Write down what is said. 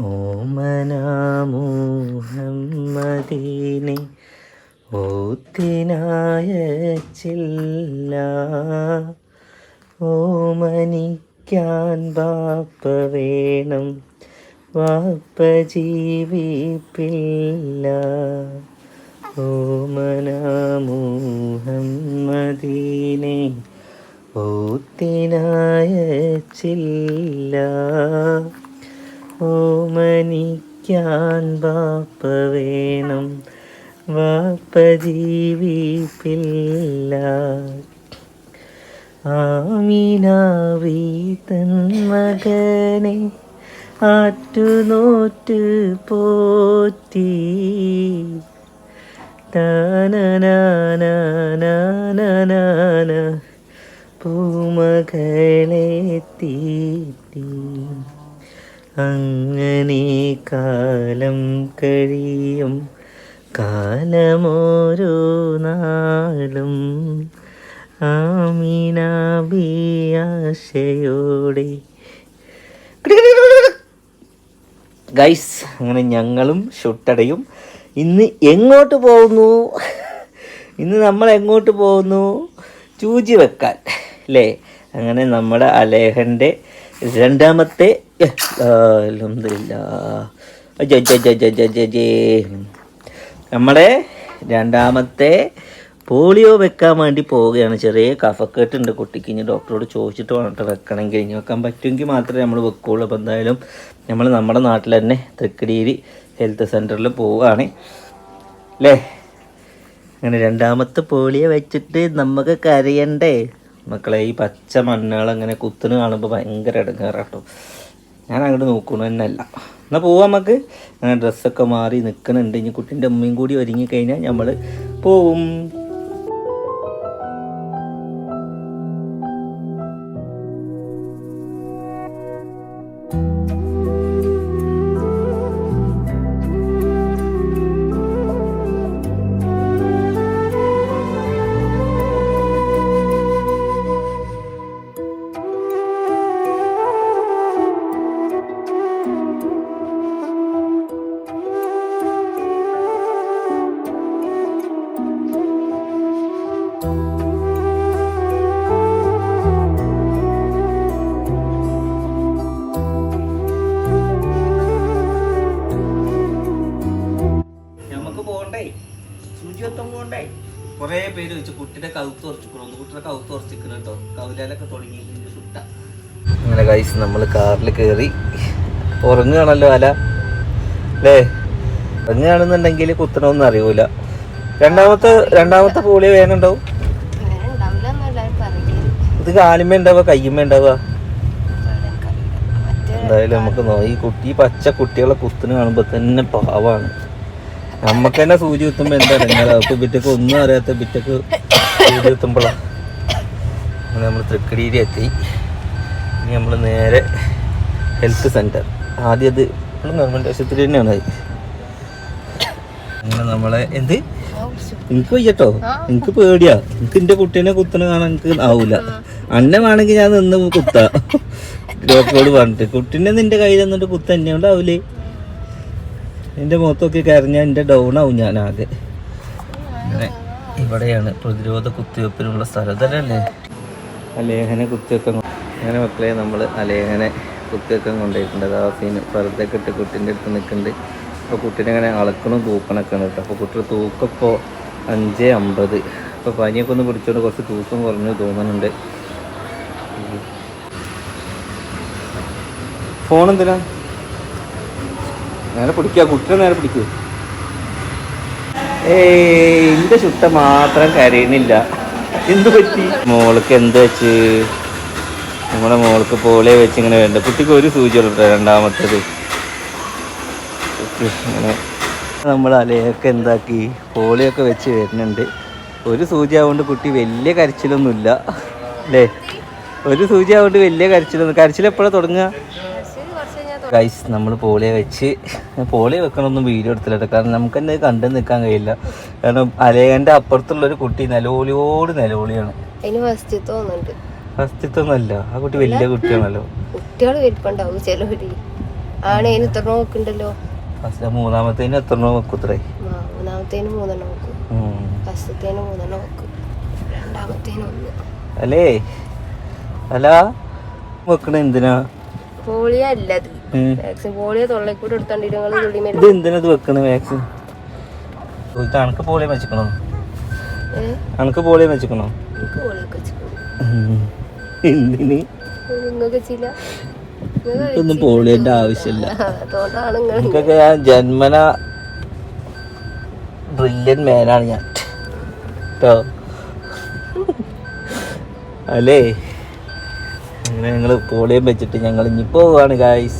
ഓമനാമുഹമ്മദീനെ ഓത്തിനായ ചില്ല ഓമനിക്കാൻ ബാപ്പ വേണം വാപ്പ ജീവിപ്പില്ല. ഓമനാമുഹമ്മദീനെ ഓത്തിനായ ചില്ല ഓമനിക്കാൻ വാപ്പ വേണം വാപ്പ ജീവിപ്പില്ല ആമീനാവി തൻ മകനെ ആറ്റുനോറ്റ് പോറ്റി. ൂമകളെ പൂമകളെ തീറ്റി. അങ്ങനെ കാലം കഴിയും. കാലമോരോ നാളും ആമീനാബിയാശയോടെ ഗൈസ് അങ്ങനെ ഞങ്ങളും ഷുട്ടടയും ഇന്ന് എങ്ങോട്ട് പോകുന്നു? ഇന്ന് നമ്മൾ എങ്ങോട്ട് പോകുന്നു? ചൂചി വെക്കാൻ അല്ലേ അങ്ങനെ നമ്മുടെ അലേഹന്റെ രണ്ടാമത്തെ നമ്മുടെ രണ്ടാമത്തെ പോളിയോ വെക്കാൻ വേണ്ടി പോവുകയാണ്. ചെറിയ കഫക്കെട്ടുണ്ട് കുട്ടിക്ക്. ഇനി ഡോക്ടറോട് ചോദിച്ചിട്ട് വേണം വെക്കണമെങ്കിൽ. ഇനി വെക്കാൻ പറ്റുമെങ്കിൽ മാത്രമേ നമ്മൾ വെക്കുകയുള്ളൂ അപ്പോൾ എന്തായാലും നമ്മൾ നമ്മുടെ നാട്ടിൽ തന്നെ തൃക്കടീരി ഹെൽത്ത് സെന്ററിൽ പോവുകയാണ്. അല്ലേ അങ്ങനെ രണ്ടാമത്തെ പോളിയോ വെച്ചിട്ട് നമുക്ക് കരയണ്ടേ? മക്കളെ ഈ പച്ച മണ്ണുകൾ ഇങ്ങനെ കുത്തുന്ന കാണുമ്പോൾ ഭയങ്കര ഇടങ്ങാറാട്ടോ ഞാൻ അങ്ങോട്ട് നോക്കണു തന്നെയല്ല. എന്നാൽ പോവാം നമുക്ക് ഡ്രസ്സൊക്കെ മാറി നിൽക്കുന്നുണ്ട് ഇനി കുട്ടീന്റെ ഉമ്മയും കൂടി ഒരുങ്ങി കഴിഞ്ഞാൽ നമ്മൾ പോവും. പേര് വെച്ച് കുട്ടിയുടെ കൗത്ത് ഉറച്ചിക്കണം? ഒന്ന് കുട്ടിയുടെ കൗത്ത് ഉറച്ചിക്കണം കേട്ടോ കൗലാലൊക്കെ തുടങ്ങി സുട്ട അങ്ങനെ കൈസ് നമ്മൾ കാറിൽ കയറി ഉറങ്ങുകയാണല്ലോ അല. അല്ലേ ഉറങ്ങുകയാണെന്നുണ്ടെങ്കിൽ കുത്തണമെന്ന് അറിയൂല. രണ്ടാമത്തെ രണ്ടാമത്തെ പോളി വേനുണ്ടാവും ഇത് കാലുമേ ഉണ്ടാവുക കയ്യുമേ ഉണ്ടാവുക. എന്തായാലും നമുക്ക് നോ ഈ കുട്ടി പച്ച കുട്ടികളെ കുത്തിന് കാണുമ്പോൾ തന്നെ പാവാണ്. നമുക്ക് തന്നെ സൂചി കുത്തുമ്പോ എന്താ ഇടങ്ങാറ് അപ്പൊ ബിറ്റക്ക് ഒന്നും അറിയാത്ത ബിറ്റക്ക് സൂചി കുത്തുമ്പോഴാണ് നമ്മൾ തൃക്കടിയിൽ എത്തി ഇനി നമ്മൾ നേരെ ഹെൽത്ത് സെന്റർ ആദ്യം അത് ഇപ്പോഴും ഗവൺമെന്റ് ആശുപത്രി തന്നെയാണ് അത്. അങ്ങനെ നമ്മളെ എന്ത്? എനിക്ക് വയ്യട്ടോ. എനിക്ക് പേടിയാ. എനിക്ക് എന്റെ കുട്ടീനെ കുത്തണ കാണാൻ എനിക്ക് ആവൂല. അന്നെ വേണമെങ്കിൽ ഞാൻ നിന്ന് കുത്താ. ഡോക്ടറോട് പറഞ്ഞിട്ട് കുട്ടീനെ നിന്റെ കയ്യിൽ നിന്നിട്ട് കുത്ത എന്നെ ഉണ്ടാവൂലേ എന്റെ മുഖത്തൊക്കെ കരഞ്ഞാൽ എന്റെ ഡൗൺ ആവും ഞാൻ ആകെ അങ്ങനെ ഇവിടെയാണ് പ്രതിരോധ കുത്തിവെപ്പിനുള്ള സ്ഥലം. ഇതല്ലേ? അലേഖനെ കുത്തിവെക്കാൻ കൊ- അങ്ങനെ മക്കളെ നമ്മൾ അലേഹനെ കുത്തിവെക്കാൻ കൊണ്ടുപോയിട്ടുണ്ട്. ദാസീന് വെറുതെ കിട്ടി കുട്ടിന്റെ അടുത്ത് നിൽക്കുന്നുണ്ട്. അപ്പോൾ കുട്ടീനെ ഇങ്ങനെ അളക്കണം തൂക്കണൊക്കെ ഉണ്ട് കേട്ടോ അപ്പോൾ കുട്ടിയുടെ തൂക്കപ്പോൾ അഞ്ച് അമ്പത്. അപ്പോൾ പനിയൊക്കെ ഒന്ന് പിടിച്ചോണ്ട് കുറച്ച് തൂക്കം കുറഞ്ഞു തോന്നുന്നുണ്ട്. ഫോൺ എന്തിനാ? നേരെ പിടിക്കുക കുട്ടിനെ നേരെ പിടിക്കുക ഏ എന്റെ ചുട്ട മാത്രം കരയണില്ല. എന്ത് പറ്റി? മോൾക്ക് എന്ത് വെച്ച് നമ്മുടെ മോൾക്ക് പോളിയോ വെച്ച് ഇങ്ങനെ വേണ്ട. കുട്ടിക്ക് ഒരു സൂചി ഉള്ളൂ രണ്ടാമത്തത്. നമ്മൾ അലയൊക്കെ എന്താക്കി? പോളിയൊക്കെ വെച്ച് വരുന്നുണ്ട്. ഒരു സൂചി ആവുകൊണ്ട് കുട്ടി വലിയ കരച്ചിലൊന്നുമില്ല. അല്ലേ? ഒരു സൂചി ആവുകൊണ്ട് വലിയ കരച്ചിലൊന്നും കരച്ചിലെപ്പോഴാണ് തുടങ്ങുക? ഗൈസ് നമ്മൾ പോളിയെ വെച്ച് പോളിയെ വെക്കണമൊന്നും വീഡിയോ എടുത്തില്ല കാരണം നമുക്ക് തന്നെ കണ്ടു നിൽക്കാൻ കഴിയില്ല. കാരണം അലേഖന്റെ അപ്പുറത്തുള്ള ഒരു കുട്ടി നിലവിളിയോട് നിലവിളിയാണ്. ഫസ്റ്റത്തൊന്നുമല്ല ആ കുട്ടി വലിയ കുട്ടിയാണല്ലോ. കുട്ടികൾ വലിപ്പുണ്ടാവും ചിലവര്. ആണ് അതിന് ഇത്ര ഫസ്റ്റ് മൂന്നാമത്തേന് എത്ര നോക്കൂത്രേ മൂന്നാമത്തേന് മൂന്നെണ്ണം നോക്കും ഫസ്റ്റത്തേന് മൂന്നെണ്ണം നോക്കും രണ്ടാമത്തേന് ഒന്ന്. അല്ലേ? അല്ല. വെക്കണ എന്തിനാ? പോളിയോ അല്ല അത്. വാക്സിൻ ഇത് വെക്കണ വാക്സിൻ പോളിയം വെച്ചിക്കണോ അനക്ക് വെച്ചിക്കണോ എന്തിന്? ഒന്നും പോളിയന്റെ ആവശ്യമില്ല. എനിക്കൊക്കെ ഞാൻ ജന്മന ബ്രില്യൻ മാനാണ് ഞാൻ. കേട്ടോ അല്ലേ? അങ്ങനെ ഞങ്ങൾ പോളിയം വെച്ചിട്ട് ഞങ്ങൾ ഇനി പോവാണ് ഗായ്സ്